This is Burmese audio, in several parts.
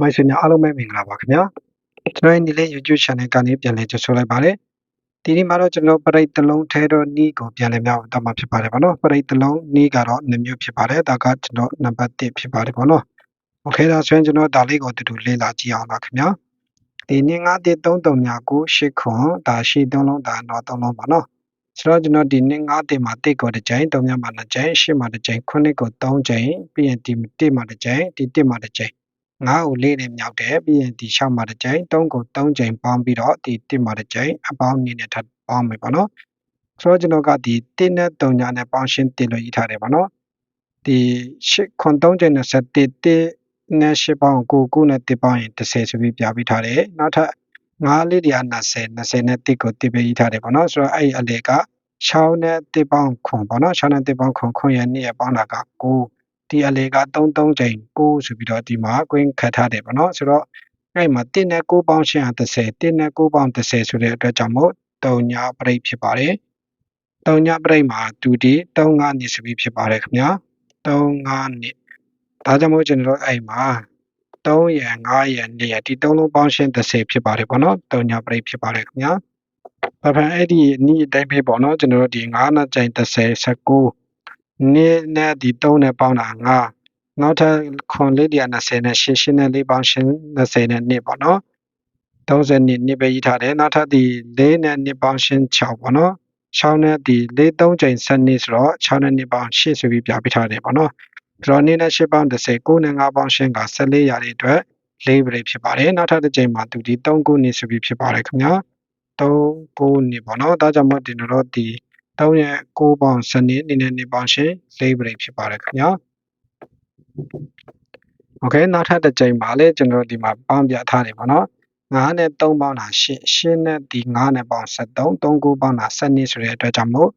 မိုက်ဆွေများအားလုံးပဲမင်္ဂလာပါခင်ဗျာကျွန်တော်ဒီလေး YouTube channel ကနေပြန်လည်ကြိုဆိုလိုက်ပါတယ်ဒီနေ့မှာတော့ကျွန်တော်ပရိတ်တလုံးထဲတော့နီးကိုပြန်လည်မြောက်တော့မှာဖြစ်ပါတယ်ဗောနော်ပရိတ်တလုံးနီးကတော့2မျိုးဖြစ်ပါတယ်ဒါကကျွန်တော်နံပါတ်1ဖြစ်ပါတယ်ဗောနော်โอเคဒါဆိုရင်ကျွန်တော်ဒါလေးကိုတူတူလေ့လာကြည့်အောင်ပါခင်ဗျာဒီနေ့9တိ33မြကို8ခွန်ဒါရှိ3လုံးဒါတော့3လုံးပါနော်ဆိုတော့ကျွန်တော်ဒီနေ့9တိမှာတိကိုတစ်ကြိမ်3မြမှာ2ကြိမ်8မှာ2ကြိမ်9ကို3ကြိမ်ပြီးရင်ဒီ1မှာ2ကြိမ်ဒီ1မှာ2ကြိမ် 9ကို4နဲ့မြောက်တယ်ပြီးရင်ဒီ6မှာတစ်ကြိမ်3ကို3ကြိမ်ပေါင်းပြီးတော့ဒီ1မှာတစ်ကြိမ်အပေါင်းနေနဲ့ထပ်ပေါင်းမယ်ပေါ့နော်ဆိုတော့ကျွန်တော်ကဒီ1နဲ့3ညာနဲ့ပေါင်းရှင်းတင်လို့ရထားတယ်ပေါ့နော်ဒီ8ခွန်3ကြိမ်21 1နဲ့8ပေါင်း9 9နဲ့1ပေါင်းရင်30ဆိုပြီးပြပြီးထားတယ်နောက်ထပ်9လေးတွေက20 20နဲ့1ကို1ပဲရေးထားတယ်ပေါ့နော်ဆိုတော့အဲ့ဒီအလေက6နဲ့1ပေါင်းခွန်ပေါ့နော်6နဲ့1ပေါင်းခွန်ခွန်ရ2ရပေါင်းတာက9 ဒီအလေက33ချိန်6ဆိုပြီးတော့ဒီမှာ green ခတ်ထားတယ်ပေါ့နော်ဆိုတော့အဲ့မှာ1နဲ့9ပေါင်းရှင်းဟာ30 1နဲ့9ပေါင်း30ဆိုတဲ့အတွက်ကြောင့်မို့3ညာပရိတ်ဖြစ်ပါတယ်3ညာပရိတ်မှာ2ဒီ3 5နှစ်ဆိုပြီးဖြစ်ပါတယ်ခင်ဗျာ3 5နှစ်ဒါကြောင့်မို့ကျွန်တော်တို့အဲ့မှာ3ရယ်5ရယ်2ရယ်ဒီ3လုံးပေါင်းရှင်း30ဖြစ်ပါတယ်ပေါ့နော်3ညာပရိတ်ဖြစ်ပါတယ်ခင်ဗျာဘာဖန်အဲ့ဒီနီးအတိုင်းပဲပေါ့နော်ကျွန်တော်တို့ဒီ9နဲ့ချိန်30 19 နေ့နဲ့ဒီ3နဲ့ပေါင်းတာ9နောက်ထပ်ခွန်လေးတရား20နဲ့ရှင်းရှင်းနဲ့လေးပေါင်းရှင်း20နဲ့နှစ်ပေါ့နော်30နှစ်နှစ်ပဲရေးထားတယ်နောက်ထပ်ဒီ4နဲ့နှစ်ပေါင်းရှင်း6ပေါ့နော်6နဲ့ဒီ4 3ချိန်7နှစ်ဆိုတော့6နဲ့နှစ်ပေါင်း8ဆိုပြီးပြပေးထားတယ်ပေါ့နော်ဆိုတော့နေ့နဲ့8ပေါင်း30 9နဲ့5ပေါင်းရှင်းက14ရာတဲ့အတွက်၄ပရိဖြစ်ပါတယ်နောက်ထပ်တစ်ချိန်မှာသူဒီ3ခုနှစ်ဆိုပြီးဖြစ်ပါတယ်ခင်ဗျာ3ခုနှစ်ပေါ့နော်ဒါကြောင့်မို့ဒီတော့ဒီ 3ရဲ့9ပေါင်းစနစ်နည်းနည်းနေပေါင်းရှင်၄ပရိဖြစ်ပါတယ်ခင်ဗျာโอเคနောက်ထပ်တစ်ကြိမ်ပါလေကျွန်တော်ဒီမှာပေါင်းပြထားတယ်ပေါ့နော်9နဲ့3ပေါင်းတာ8 8နဲ့ဒီ9နဲ့ပေါင်း73 3 9ပေါင်းတာ12ဆိုတဲ့အတွက်ကြောင့်မို့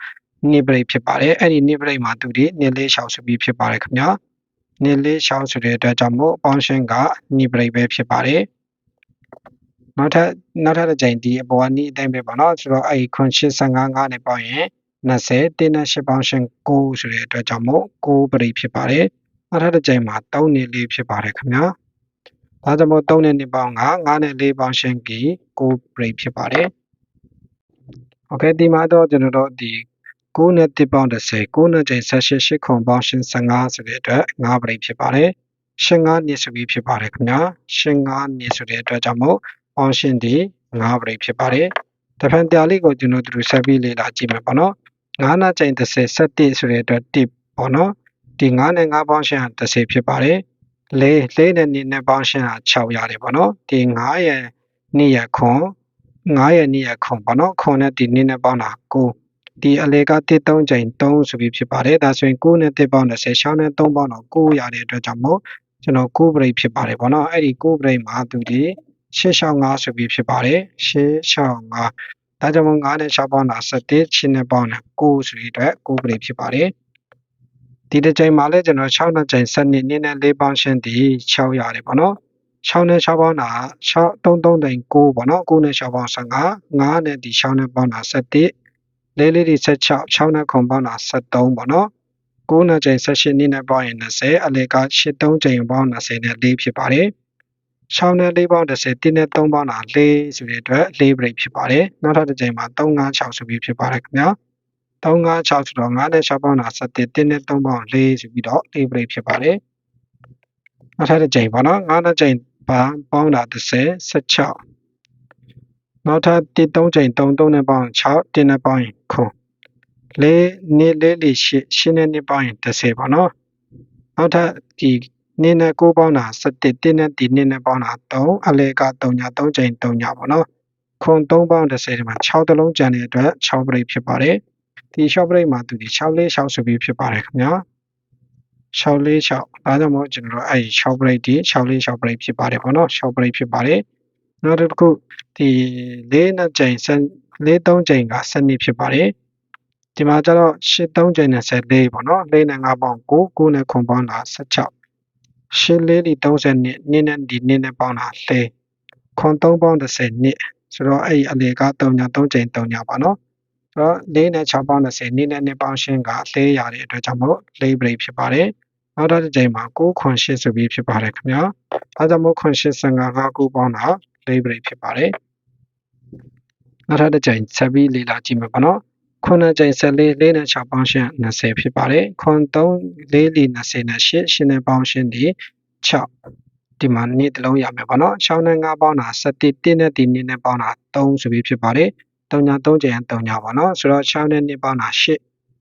နိပရိဖြစ်ပါတယ်အဲ့ဒီနိပရိမှာသူဒီနိလေး6ဆိုပြီးဖြစ်ပါတယ်ခင်ဗျာနိလေး6ဆိုတဲ့အတွက်ကြောင့်မို့ပေါင်းရှင်းကနိပရိပဲဖြစ်ပါတယ်နောက်ထပ်နောက်ထပ်တစ်ကြိမ်ဒီအပေါ်ကနိအတိုင်းပဲပေါ့နော်ဆိုတော့အဲ့ဒီခွန်85 9နဲ့ပေါင်းရင် 20တင်းနဲ့8ပေါင်းရှင်9ဆိုတဲ့အတွက်ကြောင့်မို့9ပရိဖြစ်ပါတယ်။နောက်ထပ်တစ်ကြိမ်မှာ3နဲ့4ဖြစ်ပါတယ်ခင်ဗျာ။ဒါကြောင့်မို့3နဲ့2ပေါင်း9 9နဲ့4ပေါင်းရှင်က9ပရိဖြစ်ပါတယ်။ Okay ဒီမှာတော့ကျွန်တော်တို့ဒီ9နဲ့1ပေါင်း30 9နဲ့ကြိမ်18 8ခွန်ပေါင်းရှင်15ဆိုတဲ့အတွက်9ပရိဖြစ်ပါတယ်။ရှင်9နှစ်ဆိုပြီးဖြစ်ပါတယ်ခင်ဗျာ။ရှင်9နှစ်ဆိုတဲ့အတွက်ကြောင့်မို့ပေါင်းရှင်ဒီ9ပရိဖြစ်ပါတယ်။တဖန်တရားလေးကိုကျွန်တော်တို့ဆက်ပြီးလေ့လာကြည့်မယ်ပေါ့နော်။ 9နာချိန်30 17ဆိုတဲ့အတွက်1ပေါ့နော်ဒီ9နဲ့9ပေါင်းရှင်းဟာ30ဖြစ်ပါတယ်၄၄နဲ့2နဲ့ပေါင်းရှင်းဟာ6ရတယ်ပေါ့နော်ဒီ9ရဲ့2ရဲ့ခွန်9ရဲ့2ရဲ့ခွန်ပေါ့နော်ခွန်နဲ့ဒီ2နဲ့ပေါင်းတာ9ဒီအလေက1 3ချိန်3ဆိုပြီးဖြစ်ပါတယ်ဒါဆိုရင်9နဲ့1ပေါင်း30ရှောင်းနဲ့3ပေါင်းတော့9ရတဲ့အတွက်ကြောင့်မို့ကျွန်တော်9 break ဖြစ်ပါတယ်ပေါ့နော်အဲ့ဒီ9 break မှာသူဒီရှေ့ရှောင်း5ဆိုပြီးဖြစ်ပါတယ်ရှေ့ရှောင်း5 ဒါကြောင့်မို့9နဲ့6ပေါင်းတာ17ရှင်းနဲ့ပေါင်းတာ9ဆိုပြီးအတွက်9ပရိဖြစ်ပါတယ်ဒီတစ်ချိန်မှာလည်းကျွန်တော်6နဲ့ချိန်7နှစ်နဲ့4ပေါင်းရှင်းဒီ6ရတယ်ပေါ့နော်6နဲ့6ပေါင်းတာ6 3 3တိန်9ပေါ့နော်9နဲ့6ပေါင်း15 9နဲ့ဒီ6နဲ့ပေါင်းတာ17လေးလေးဒီ16 6နဲ့ခုံပေါင်းတာ73ပေါ့နော်9နဲ့ချိန်18နှစ်နဲ့ပေါင်းရင်20အလေက8 3ချိန်ပေါင်း20နဲ့4ဖြစ်ပါတယ် 6နဲ့4ပေါင်း30 1နဲ့3ပေါင်းတာ4ဆိုတဲ့အတွက်4 break ဖြစ်ပါတယ်နောက်ထပ်တစ်ချိန်မှာ3 5 6ဆိုပြီးဖြစ်ပါတယ်ခင်ဗျာ3 5 6ဆိုတော့9နဲ့6ပေါင်းတာ7 1နဲ့3ပေါင်း4ဆိုပြီးတော့4 break ဖြစ်ပါတယ်နောက်ထပ်တစ်ချိန်ပေါ့နော်9နဲ့ချိန်ပါပေါင်းတာ30 16နောက်ထပ်1 3ချိန်3 3နဲ့ပေါင်း6 1နဲ့ပေါင်းရင်ခွန်လေးနေလေးလေးရှင်းရှင်းနဲ့နေပေါင်းရင်30ပေါ့နော်နောက်ထပ်ဒီ နင်းနဲ့6ပေါင်းတာ17တင်းနဲ့ဒီနင်းနဲ့ပေါင်းတာ3အလဲက3ည3ချိန်3ညပေါ့နော်ခွန်3ပေါင်း30ဒီမှာ6တလုံးကျန်တဲ့အတွက်6ပရိတ်ဖြစ်ပါတယ်ဒီ6ပရိတ်မှာသူဒီ6လေး6ဆိုပြီးဖြစ်ပါတယ်ခင်ဗျာ6လေး6ဒါကြောင့်မို့ကျွန်တော်တို့အဲ့6ပရိတ်ဒီ6လေး6ပရိတ်ဖြစ်ပါတယ်ပေါ့နော်6ပရိတ်ဖြစ်ပါတယ်နောက်တစ်ခုဒီ4နဲ့ချိန်4 3ချိန်က7နှစ်ဖြစ်ပါတယ်ဒီမှာကျတော့8 3ချိန်နဲ့14ပေါ့နော်4နဲ့5ပေါင်း9 9နဲ့ခွန်ပေါင်းတာ16 ရှင်းလေးဒီ30နှစ်နင်းနဲ့ဒီနင်းနဲ့ပေါင်းတာလဲခွန်3ပေါင်း30နှစ်ဆိုတော့အဲ့အလေက3ည3ချိန်3ညပါနော်ဆိုတော့4နဲ့6ပေါင်း30နင်းနဲ့2ပေါင်းရှင်းကလဲရတဲ့အတွက်ကြောင့်မို့4 break ဖြစ်ပါတယ်နောက်ထပ်တစ်ကြိမ်မှာ9ခွန်8ဆိုပြီးဖြစ်ပါတယ်ခင်ဗျာအဲဒါကြောင့်မို့ခွန်8 15 5 9ပေါင်းတာ၄ပရိဖြစ်ပါတယ်နောက်ထပ်တစ်ကြိမ်ဆက်ပြီးလေ့လာကြည့်မယ်ပေါ့နော် ခွန်နဲ့ကြိမ်14လေးနဲ့6ပေါင်းရှင်း20ဖြစ်ပါတယ်ခွန်3 4 4 20နဲ့8 8နဲ့ပေါင်းရှင်းဒီ6ဒီမှာနေ့တစ်လုံးရမယ်ပေါ့နော်6နဲ့5ပေါင်းတာ7 1နဲ့ဒီနေ့နဲ့ပေါင်းတာ3ဆိုပြီးဖြစ်ပါတယ်3ည3ကြိမ်3ညပါနော်ဆိုတော့6နဲ့2ပေါင်းတာ8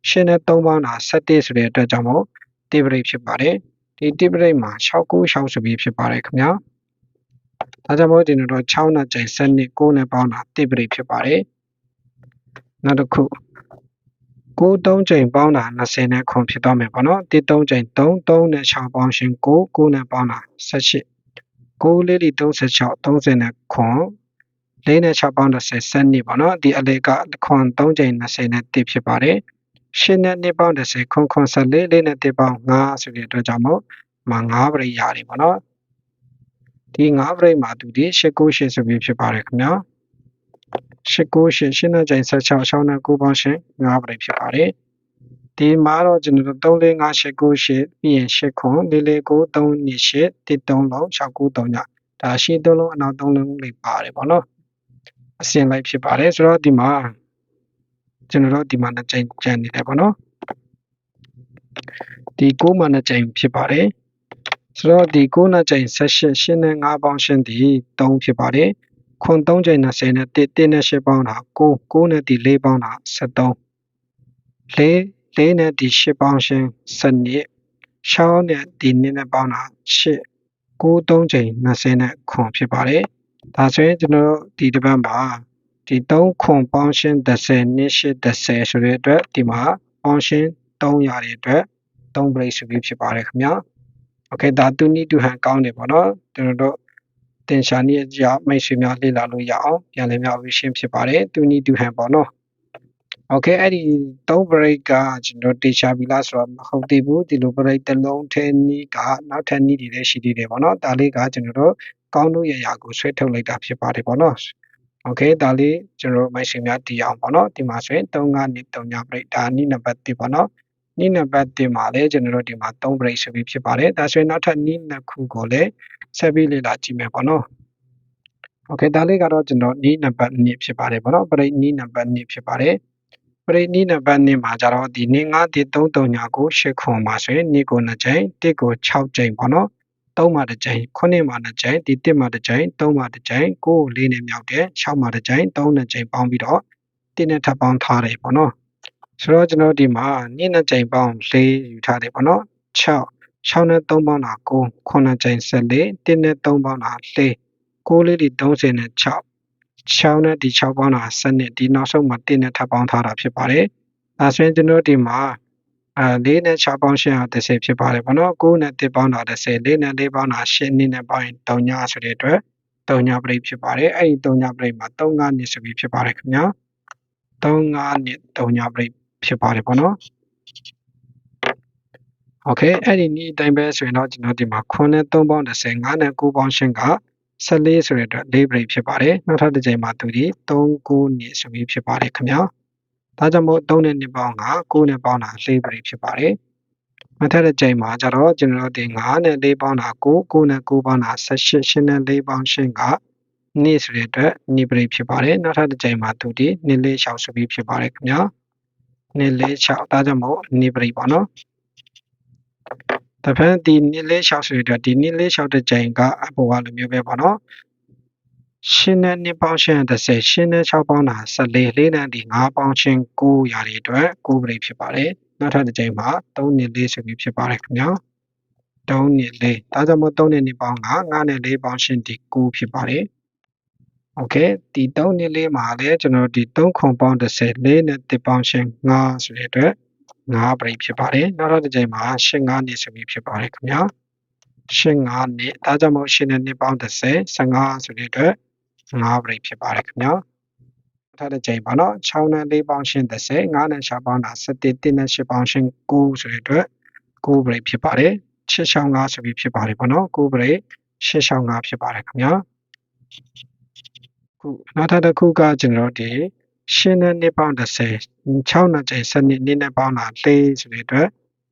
8နဲ့3ပေါင်းတာ7ဆိုတဲ့အတွက်ကြောင့်မို့တိပရိတ်ဖြစ်ပါတယ်ဒီတိပရိတ်မှာ696ဆိုပြီးဖြစ်ပါတယ်ခင်ဗျာဒါကြောင့်မို့ဒီတော့6နဲ့ကြိမ်7နဲ့9နဲ့ပေါင်းတာတိပရိတ်ဖြစ်ပါတယ်နောက်တစ်ခု 9 3ကြိမ်ပေါင်းတာ20နဲ့ခွန်ဖြစ်သွားမယ်ပေါ့နော်1 3ကြိမ်3 3နဲ့6ပေါင်းရှင်9 9နဲ့ပေါင်းတာ18 9လေးဒီ36 30နဲ့ခွန်4နဲ့6ပေါင်း10 7နှစ်ပေါ့နော်ဒီအလေကခွန်3ကြိမ်20နဲ့1ဖြစ်ပါတယ်ရှင်းနဲ့နှစ်ပေါင်း30ခွန်ခွန်14လေးနဲ့1ပေါင်း5ဆိုတဲ့အတွက်ကြောင့်မို့မှာ9ပရိယာတွေပေါ့နော်ဒီ9ပရိမှာသူဒီ8 9 8ဆိုပြီးဖြစ်ပါတယ်ခင်ဗျာ 8 9 8ရှင်းနဲ့ကြိမ်16 6နဲ့9ပေါင်းရှင်9ပရိဖြစ်ပါတယ်ဒီမှာတော့ကျွန်တော်တို့3 4 5 8 9 8ပြီးရင်8ခွန်4 4 9 3 2 8 1 3လုံး6 9 3ညဒါရှင်း3လုံးအနောက်3လုံးလေးပါတယ်ပေါ့နော်အစင်လိုက်ဖြစ်ပါတယ်ဆိုတော့ဒီမှာကျွန်တော်တို့ဒီမှာနှစ်ကြိမ်ကြံနေတယ်ပေါ့နော်ဒီ9မှာနှစ်ကြိမ်ဖြစ်ပါတယ်ဆိုတော့ဒီ9နှစ်ကြိမ်18ရှင်းနဲ့5ပေါင်းရှင်းဒီ3ဖြစ်ပါတယ် ခွန်3ချိန်20နဲ့1 1နဲ့8ပေါင်းတာ9 9နဲ့ဒီ4ပေါင်းတာ73လေးလေးနဲ့ဒီ8ပေါင်းရှင်7ရှောင်းနဲ့ဒီ2နဲ့ပေါင်းတာ8 9 3ချိန်20နဲ့ခွန်ဖြစ်ပါတယ်ဒါဆိုရင်ကျွန်တော်တို့ဒီတစ်ပတ်မှာဒီ3ခွန်ပေါင်းရှင်30နဲ့80ဆိုတဲ့အတွက်ဒီမှာပေါင်းရှင်300ရဲ့အတွက်3 break ဆိုပြီးဖြစ်ပါတယ်ခင်ဗျာ okay ဒါသူနီတူဟန်ကောင်းတယ်ပေါ့နော်ကျွန်တော်တို့ သင်ရှာနည်းကြမိတ်ဆွေများလေ့လာလို့ရအောင်ပြန်လည်များဝေရှင်းဖြစ်ပါတယ်သူနီတူဟန်ပေါ့နော် okay အဲ့ဒီ3 break ကကျွန်တော်တေချာပြီလားဆိုတော့မဟုတ်သေးဘူးဒီလို break တစ်လုံးထဲနီးကနောက်ထပ်နီးတွေလည်းရှိသေးတယ်ပေါ့နော်ဒါလေးကကျွန်တော်တို့ကောင်းတို့ရရာကိုဆွဲထုတ်လိုက်တာဖြစ်ပါတယ်ပေါ့နော် okay ဒါလေးကျွန်တော်တို့မိုက်ရှင်များတည်အောင်ပေါ့နော်ဒီမှာဆိုရင်3 9 3 9 break ဒါနီးနံပါတ်1ပေါ့နော် နီးနံပါတ်1မှာလည်းကျွန်တော်တို့ဒီမှာ3 break ဆိုပြီးဖြစ်ပါတယ်ဒါဆိုရင်နောက်ထပ်နီးနှစ်ခုကိုလည်းဆက်ပြီးလေ့လာကြည့်မယ်ပေါ့နော်โอเคဒါလေးကတော့ကျွန်တော်နီးနံပါတ်2ဖြစ်ပါတယ်ပေါ့နော် break နီးနံပါတ်2ဖြစ်ပါတယ်ပရိနိနံပါတ်2မှာကြတော့ဒီနေ9တိ3 3ညာကို8ခွန်မှာဆိုရင်နေကို2ကြိမ်1ကို6ကြိမ်ပေါ့နော်3မှာတစ်ကြိမ်9မှာ2ကြိမ်ဒီ1မှာတစ်ကြိမ်3မှာတစ်ကြိမ်9ကို4နဲ့မြောက်တယ်6မှာတစ်ကြိမ်3နဲ့ကြိမ်ပေါင်းပြီးတော့1နဲ့ထပ်ပေါင်းထားတယ်ပေါ့နော် ဆိုတော့ကျွန်တော်ဒီမှာ2နဲ့ကြိမ်ပေါင်း4ယူထားတယ်ပေါ့နော်6 6နဲ့3ပေါင်းတာ9 9ကြိမ်14 1နဲ့3ပေါင်းတာ4 9လေးဒီ30နဲ့6 6နဲ့ဒီ6ပေါင်းတာ7နဲ့ဒီနောက်ဆုံးမှာ1နဲ့ထပ်ပေါင်းထားတာဖြစ်ပါတယ်။ဒါဆိုရင်ကျွန်တော်ဒီမှာအဲ4နဲ့6ပေါင်းရှင်းအောင်30ဖြစ်ပါတယ်ပေါ့နော်။9နဲ့1ပေါင်းတာ30 4နဲ့4ပေါင်းတာ8နည်းနဲ့ပေါင်းရင်3ညဆိုတဲ့အတွက်3ညပရိဖြစ်ပါတယ်။အဲ့ဒီ3ညပရိမှာ3 5နှစ်ဆိုပြီးဖြစ်ပါတယ်ခင်ဗျာ။3 5နှစ်3ညပရိ ဖြစ်ပါတယ်ပေါ့နော်။ Okay အဲ့ဒီနည်းအတိုင်းပဲဆိုရင်တော့ကျွန်တော်ဒီမှာ9နဲ့3ပေါင်း30 5နဲ့9ပေါင်းရှင်းက14ဆိုတဲ့အတွက်၄ break ဖြစ်ပါတယ်နောက်ထပ်တစ်ကြိမ်မှာသူဒီ3 9နှစ်ဆိုပြီးဖြစ်ပါတယ်ခင်ဗျာဒါကြောင့်မို့3နဲ့2ပေါင်းက9နဲ့ပေါင်းတာ၄ break ဖြစ်ပါတယ်နောက်ထပ်တစ်ကြိမ်မှာကျတော့ကျွန်တော်တို့ဒီ9နဲ့4ပေါင်းတာ9 9နဲ့9ပေါင်းတာ18 8နဲ့4ပေါင်းရှင်းကနေ့ဆိုတဲ့အတွက်နေ့ break ဖြစ်ပါတယ်နောက်ထပ်တစ်ကြိမ်မှာသူဒီနေ့လေး6ဆိုပြီးဖြစ်ပါတယ်ခင်ဗျာ နေ့လေး6ဒါကြောင့်မို့နေ့ break ပါနော်တဖန်ဒီနည်းလေးလျှောက်ဆိုရတော့ဒီနည်းလေးလျှောက်တဲ့ကြိမ်ကအပေါ်ကလိုမျိုးပဲပေါ့နော်ရှင်းနဲ့နှစ်ပေါင်းရှင်း30ရှင်းနဲ့6ပေါင်းတာ14လေးနဲ့ဒီ5ပေါင်းချင်း9ရာတွေအတွက်9ပရိဖြစ်ပါတယ်နောက်ထပ်တစ်ကြိမ်မှာ3နှစ်လေးဆိုပြီးဖြစ်ပါတယ်ခင်ဗျာ3နှစ်လေးဒါကြောင့်မို့3နှစ်နှစ်ပေါင်းက9နဲ့4ပေါင်းရှင်းဒီ9ဖြစ်ပါတယ် โอเคဒီ3နှစ်လေးမှာလည်းကျွန်တော်ဒီ3ခွန်ပေါင်း30လေးနဲ့1ပေါင်းရှင်း9ဆိုတဲ့အတွက်5ပရိဖြစ်ပါတယ်နောက်တော့တစ်ချိန်မှာရှင်း5နှစ်ဆိုပြီးဖြစ်ပါတယ်ခင်ဗျာရှင်း5နှစ်ဒါကြောင့်မို့ရှင်းတဲ့နှစ်ပေါင်း30 15ဆိုတဲ့အတွက်5ပရိဖြစ်ပါတယ်ခင်ဗျာထားတဲ့ချိန်ပါနော်6နဲ့4ပေါင်းရှင်း30 5နဲ့6ပေါင်းတာ17 1နဲ့8ပေါင်းရှင်း9ဆိုတဲ့အတွက်9ပရိဖြစ်ပါတယ်665ဆိုပြီးဖြစ်ပါတယ်ပေါ့နော်9ပရိ665ဖြစ်ပါတယ်ခင်ဗျာ ခုနောက်ထပ်တစ်ခုကကျွန်တော်တို့ဒီရှင်းတဲ့နှစ်ပေါင်း30 6နှစ်ကျိန်စနစ်နှစ်နဲ့ပေါင်းတာ4ဆိုတဲ့အတွက်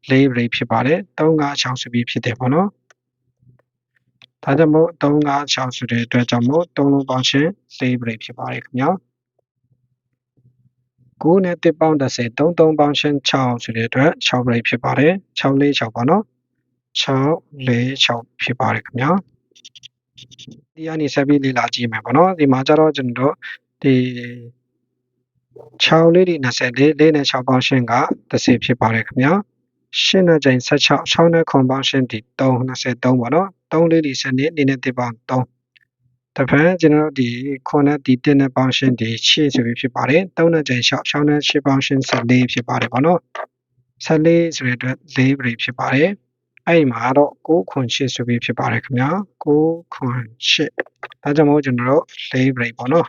၄ break ဖြစ်ပါတယ်3 5 6ဆိုပြီးဖြစ်တယ်ပေါ့နော်ဒါကြောင့်မို့3 5 6ဆိုတဲ့အတွက်ကြောင့်မို့3လုံးပေါင်းခြင်း၄ break ဖြစ်ပါတယ်ခင်ဗျာ9နဲ့1ပေါင်း30 3 3ပေါင်းခြင်း6ဆိုတဲ့အတွက်6 break ဖြစ်ပါတယ်6 4 6ပေါ့နော်6 4 6ဖြစ်ပါတယ်ခင်ဗျာ ဒီကနေဆက်ပြီးလေ့လာကြည့်မယ်ပေါ့နော်ဒီမှာကျတော့ကျွန်တော်တို့ဒီ6လေးတွေ24လေးနဲ့6ပေါင်းရှင်းက30ဖြစ်ပါတယ်ခင်ဗျာရှင်းတဲ့ချိန်16 6နဲ့ခွန်ပေါင်းရှင်းဒီ3 23ပေါ့နော်3လေးတွေစနေနေနဲ့တစ်ပေါင်း3တဖန်ကျွန်တော်ဒီခွန်နဲ့ဒီ1နဲ့ပေါင်းရှင်းဒီ8ဆိုပြီးဖြစ်ပါတယ်3နဲ့ချိန်6 6နဲ့8ပေါင်းရှင်း14ဖြစ်ပါတယ်ပေါ့နော်14ဆိုတဲ့အတွက်4ပြည့်ဖြစ်ပါတယ် အဲ့ဒီမှာတော့6ခွန်8ဆိုပြီးဖြစ်ပါတယ်ခင်ဗျာ6ခွန်8ဒါကြောင့်မို့ကျွန်တော်တို့4ပြည့်ပေါ့နော်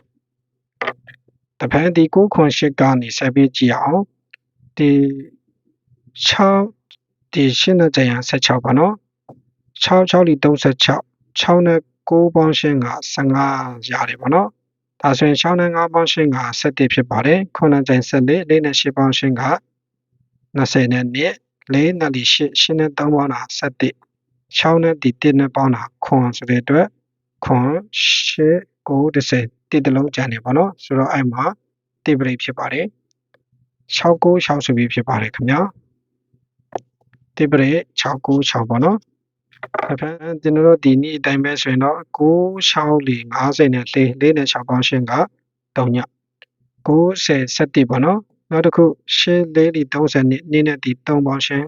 တဖန်ဒီ9ခွန်8ကနေဆက်ပြီးကြည့်အောင်ဒီ6ဒီရှင်းတဲ့ကြံ16ပါနော်6 6လီ36 6နဲ့9ပေါင်းရှင်းက15ရတယ်ပေါ့နော်ဒါဆိုရင်6နဲ့9ပေါင်းရှင်းက17ဖြစ်ပါတယ်9နဲ့ကြံ14 4နဲ့8ပေါင်းရှင်းက20နဲ့ 2 4နဲ့8 8နဲ့3ပေါင်းတာ17 6နဲ့ဒီ1နဲ့ပေါင်းတာခွန်ဆိုတဲ့အတွက်ခွန်8 9 10တိတလုံးကျန်နေပါတော့ဆိုတော့အဲ့မှာတိပရိဖြစ်ပါတယ်696ဆိုပြီးဖြစ်ပါတယ်ခင်ဗျာတိပရိ696ပေါ့နော်အဖန်ကျွန်တော်တို့ဒီနေ့အတိုင်းပဲဆိုရင်တော့96လီ50နဲ့4 4နဲ့6ပေါင်းရှင်းက3ည90 17ပေါ့နော် နောက်တစ်ခုရှင်း4လီ30နဲ့နေ့နဲ့ဒီ3ပေါင်းရှင်း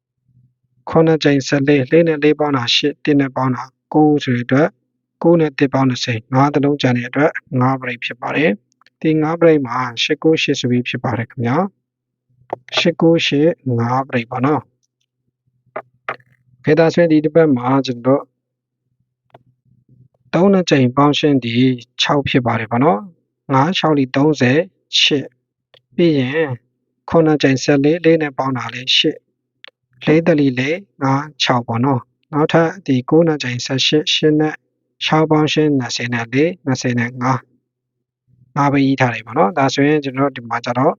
9ခုနှစ်ကြိမ်14 4နဲ့4ပေါင်းတာ8 1နဲ့ပေါင်းတာ9ဆိုတဲ့အတွက်9နဲ့1ပေါင်း20 5တလုံးကျန်တဲ့အတွက်5ပရိဖြစ်ပါတယ်ဒီ9ပရိမှာ898ဆိုပြီးဖြစ်ပါတယ်ခင်ဗျာ898 5ပရိပါနော်ခေတာဆွဲဒီတစ်ပတ်မှာကျွန်တော်3နှစ်ကြိမ်ပေါင်းရှင်းဒီ6ဖြစ်ပါတယ်ဗောနော်9 6လီ30 8 ပြီးရင်9ကြိမ်14လေးနဲ့ပေါင်းတာလေး8လေးတလီလေး9 6ပေါ့နော်နောက်ထပ်ဒီ9နှစ်ကြိမ်18 8နဲ့6ပေါင်းရှင်း20နဲ့4 20နဲ့9 5ပဲရေးထားတယ်ပေါ့နော်ဒါဆိုရင်ကျွန်တော်ဒီမှာကျတော့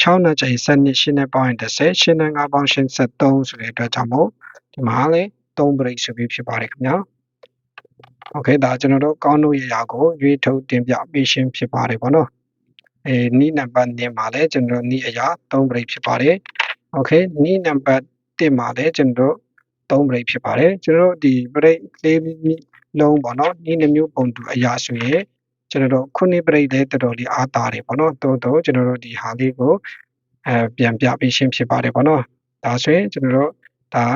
6နဲ့ကြိမ်7နှစ်8နဲ့ပေါင်းရင်30 8နဲ့5ပေါင်းရှင်း73ဆိုတဲ့အတွက်ကြောင့်မို့ဒီမှာလေ3 break ဆိုပြီးဖြစ်ပါတယ်ခင်ဗျာโอเคဒါကျွန်တော်တို့ကောင်းတို့ရရာကိုရွေးထုတ်တင်ပြပေးရှင်းဖြစ်ပါတယ်ပေါ့နော် အဲနီးနံပါတ်1မှာလည်းကျွန်တော်နီးအရာ3 break ဖြစ်ပါတယ်โอเคနီးနံပါတ်1မှာလည်းကျွန်တော်3 break ဖြစ်ပါတယ်ကျွန်တော်တို့ဒီ break လေးလုံးပေါ့နော်နီးနှမျိုးပုံတူအရာဆိုရင်ကျွန်တော်တို့ခုနှစ်ပြိတ်လည်းတော်တော်လေးအားတာတယ်ပေါ့နော်တိုးတိုးကျွန်တော်တို့ဒီဟာလေးကိုအဲပြန်ပြပေးရှင်းဖြစ်ပါတယ်ပေါ့နော်ဒါဆိုရင်ကျွန်တော်တို့ဒါ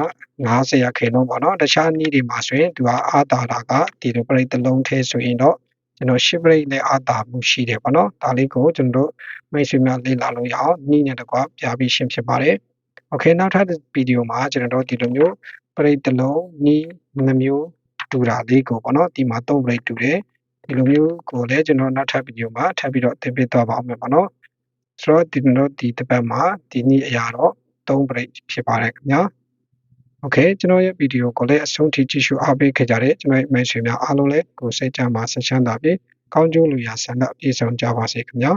90ရာခိုင်နှုန်းပေါ့နော်တခြားနည်းတွေမှာဆိုရင်သူကအာတာတာကဒီလိုပြိတ်တစ်လုံးထဲဆိုရင်တော့ ကျွန်တော်ရှစ်ပြိတ်နဲ့အာတာမှုရှိတယ်ပေါ့နော်ဒါလေးကိုကျွန်တော်တို့မိတ်ဆွေများလေ့လာလို့ရအောင်နည်းနဲ့တကွပြပြီးရှင်းဖြစ်ပါတယ်โอเคနောက်ထပ်ဗီဒီယိုမှာကျွန်တော်တို့ဒီလိုမျိုးပြိတ်တစ်လုံးနည်းနှမျိုးတူတာလေးကိုပေါ့နော်ဒီမှာ3ပြိတ်တူတယ်ဒီလိုမျိုးကိုလည်းကျွန်တော်နောက်ထပ်ဗီဒီယိုမှာထပ်ပြီးတော့သင်ပေးသွားပါအောင်မယ်ပေါ့နော်ဆိုတော့ဒီလိုဒီတစ်ပတ်မှာဒီနေ့အရာတော့3 break ဖြစ်ပါတယ်ခင်ဗျာ โอเคကျွန်တော်ရဲ့ဗီဒီယိုကိုလည်းအဆုံးထိကြည့်ရှုအားပေးခဲ့ကြတဲ့ကျွန်တော်ရဲ့မိတ်ဆွေများအားလုံးလည်းကိုစိတ်ချမ်းသာဆက်ချမ်းသာပြီးကောင်းကျိုးလူရာဆန္ဒပြည့်စုံကြပါစေခင်ဗျာ